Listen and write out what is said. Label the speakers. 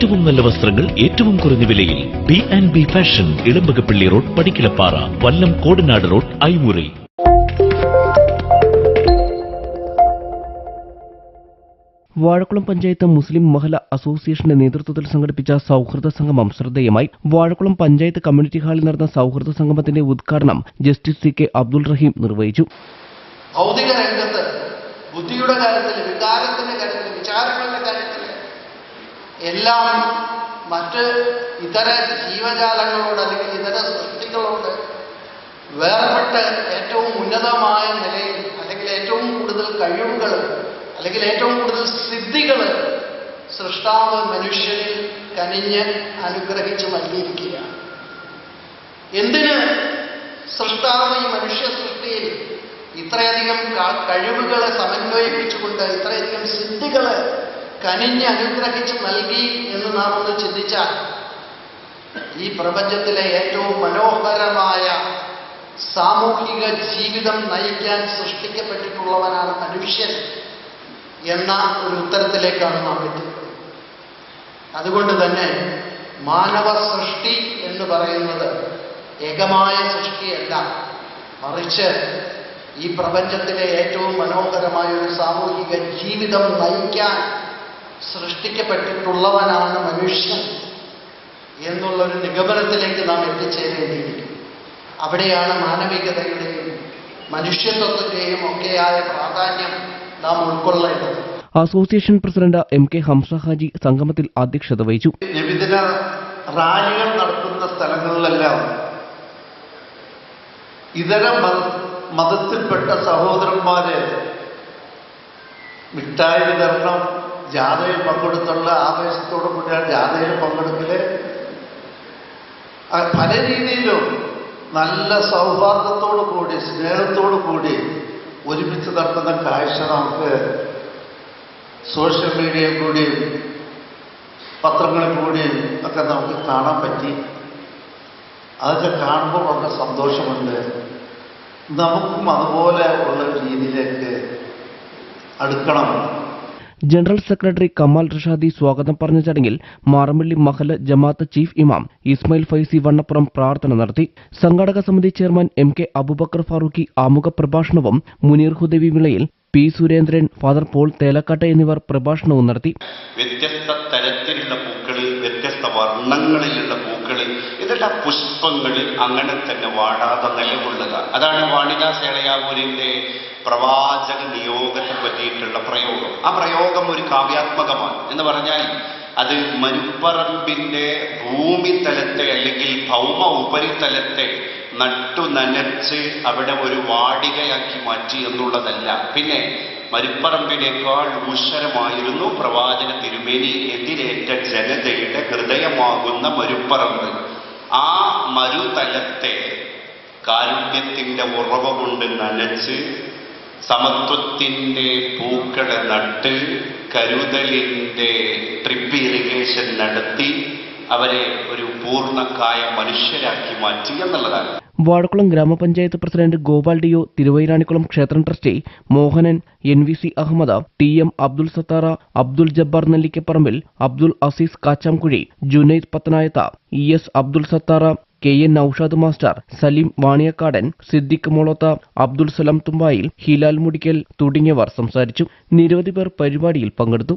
Speaker 1: ഏറ്റവും നല്ല വസ്ത്രങ്ങൾ ഏറ്റവും കുറഞ്ഞ വിലയിൽ B and B fashion Ilambakappilly road Padikkilappara Vallam Kodanad road Aimuri
Speaker 2: Vazhakkulam panchayat Muslim മഹല അസോസിയേഷന്റെ നേതൃത്വത്തിൽ സംഘടിപ്പിച്ച സൗഹൃദ സംഗമം ശ്രദ്ധേയമായി. വാഴക്കുളം പഞ്ചായത്ത് കമ്മ്യൂണിറ്റി ഹാളിൽ നടന്ന സൗഹൃദ സംഗമത്തിന്റെ ഉദ്ഘാടനം justice C K Abdul Rahim നിർവഹിച്ചു.
Speaker 3: ഭൗതിക രംഗത്ത് ബുദ്ധിയുടെ കാര്യത്തിൽ വികാരത്തിന്റെ കാര്യത്തിൽ വിചാരങ്ങളുടെ കാര്യത്തിൽ എല്ലാം മറ്റ് ഇതര ജീവജാലങ്ങളോട് അല്ലെങ്കിൽ ഇതര സൃഷ്ടികളോട് വേർപെട്ട് ഏറ്റവും ഉന്നതമായ നിലയിൽ അല്ലെങ്കിൽ ഏറ്റവും കൂടുതൽ കഴിവുകൾ അല്ലെങ്കിൽ ഏറ്റവും കൂടുതൽ സിദ്ധികൾ സൃഷ്ടാവ് മനുഷ്യനിൽ കനിഞ്ഞ് അനുഗ്രഹിച്ച് നൽകിയിരിക്കുകയാണ് എന്തിന് സൃഷ്ടാവ് ഈ മനുഷ്യ സൃഷ്ടിയിൽ ഇത്രയധികം കഴിവുകളെ സമന്വയിപ്പിച്ചുകൊണ്ട് ഇത്രയധികം സിദ്ധികളെ കനിഞ്ഞ് അനുഗ്രഹിച്ച് നൽകി എന്ന് നാം ഒന്ന് ചിന്തിച്ചാൽ ഈ പ്രപഞ്ചത്തിലെ ഏറ്റവും മനോഹരമായ സാമൂഹിക ജീവിതം നയിക്കാൻ സൃഷ്ടിക്കപ്പെട്ടിട്ടുള്ളവനാണ് മനുഷ്യൻ എന്ന ഒരു ഉത്തരത്തിലേക്കാണ് നാം എത്തുന്നത് അതുകൊണ്ട് തന്നെ മാനവ സൃഷ്ടി എന്ന് പറയുന്നത് ഏകമായ സൃഷ്ടിയല്ല. മറിച്ച് ഈ പ്രപഞ്ചത്തിലെ ഏറ്റവും മനോഹരമായ ഒരു സാമൂഹിക ജീവിതം നയിക്കാൻ സൃഷ്ടിക്കപ്പെട്ടിട്ടുള്ളവനാണ് മനുഷ്യൻ എന്നുള്ളൊരു നിഗമനത്തിലേക്ക് നാം എത്തിച്ചേരേണ്ടിയിരിക്കും അവിടെയാണ് മാനവികതയുടെയും മനുഷ്യത്വത്തിന്റെയും ഒക്കെയായ പ്രാധാന്യം നാം ഉൾക്കൊള്ളേണ്ടത്.
Speaker 2: Association president M K Hamsa Haji സംഗമത്തിൽ അധ്യക്ഷത വഹിച്ചു.
Speaker 3: വിവിധ റാലികൾ നടത്തുന്ന സ്ഥലങ്ങളിലെല്ലാം ഇതര മത- മതത്തിൽപ്പെട്ട സഹോദരന്മാരെ മിഠായി വിതരണം ജാഥയിൽ പങ്കെടുത്തുള്ള ആവേശത്തോടു കൂടിയാണ് ജാഥയിൽ പങ്കെടുക്കൽ. പല രീതിയിലും നല്ല സൗഹാർദ്ദത്തോടു കൂടി സ്നേഹത്തോടു കൂടി ഒരുമിച്ച് നടത്തുന്ന കാഴ്ച നമുക്ക് സോഷ്യൽ മീഡിയയിൽ കൂടിയും പത്രങ്ങളിൽ കൂടിയും ഒക്കെ നമുക്ക് കാണാൻ പറ്റി. അതൊക്കെ കാണുമ്പോൾ വളരെ സന്തോഷമുണ്ട്. നമുക്കും അതുപോലെ ഉള്ള രീതിയിലേക്ക് അടുക്കണം.
Speaker 2: ജനറൽ സെക്രട്ടറി കമാൽ റഷാദി സ്വാഗതം പറഞ്ഞ ചടങ്ങിൽ മാറമ്പള്ളി മഹല ജമാഅത്ത് ചീഫ് ഇമാം ഇസ്മായിൽ ഫൈസി വണ്ണപ്പുറം പ്രാർത്ഥന നടത്തി. സംഘാടക സമിതി chairman M K Abubakar Farooqui ആമുഖ പ്രഭാഷണവും മുനീർ ഹുദേവി വിളയിൽ പി സുരേന്ദ്രൻ ഫാദർ പോൾ തേലക്കാട്ട് എന്നിവർ പ്രഭാഷണവും നടത്തി.
Speaker 4: വ്യത്യസ്ത തരത്തിലുള്ള പൂക്കളിൽ വ്യത്യസ്ത വർണങ്ങളിലുള്ള ഇതെല്ലാം പുഷ്പങ്ങളിൽ അങ്ങനെ തന്നെ വാടാതെ നിലകൊള്ളുക അതാണ് വാണിക സേളയാവൂരിന്റെ പ്രവാചക നിയോഗത്തെ പറ്റിയിട്ടുള്ള പ്രയോഗം. ആ പ്രയോഗം ഒരു കാവ്യാത്മകമാണ്. എന്ന് പറഞ്ഞാൽ അത് മരുപ്പറമ്പിന്റെ ഭൂമിതലത്തെ അല്ലെങ്കിൽ ഭൗമ ഉപരിതലത്തെ നട്ടു നനച്ച് അവിടെ ഒരു വാടികയാക്കി മാറ്റി എന്നുള്ളതല്ല. പിന്നെ മരുപ്പറമ്പിനേക്കാൾ ഊശ്വരമായിരുന്നു പ്രവാചക തിരുമേനി എതിരേറ്റ ജനതയുടെ ഹൃദയമാകുന്ന മരുപ്പറമ്പ്. ആ മരുതലത്തെ കാരുണ്യത്തിന്റെ ഉറവ കൊണ്ട് നനച്ച് സമത്വത്തിന്റെ പൂക്കളെ നട്ട് കരുതലിന്റെ ട്രിപ്പ് ഇറിഗേഷൻ നടത്തി അവരെ ഒരു പൂർണക്കായ മനുഷ്യരാക്കി മാറ്റി എന്നുള്ളതാണ്.
Speaker 2: വാഴക്കുളം ഗ്രാമപഞ്ചായത്ത് പ്രസിഡന്റ് ഗോപാൽ ഡിയു തിരുവൈരാണിക്കുളം ക്ഷേത്രം trustee Mohanan N V C Ahammed T M Abdul Sathar Abdul Jabbar Nellikkaparambil Abdul Azeez Kachamkuzhi Junaid Pathanayath E S Abdul Sathar K N Noushad master Saleem Vaniyakkadan Siddique Molath Abdul Salam Thumbayil Hilal Mudikkal തുടങ്ങിയവർ സംസാരിച്ചു. നിരവധി പേർ പരിപാടിയിൽ പങ്കെടുത്തു.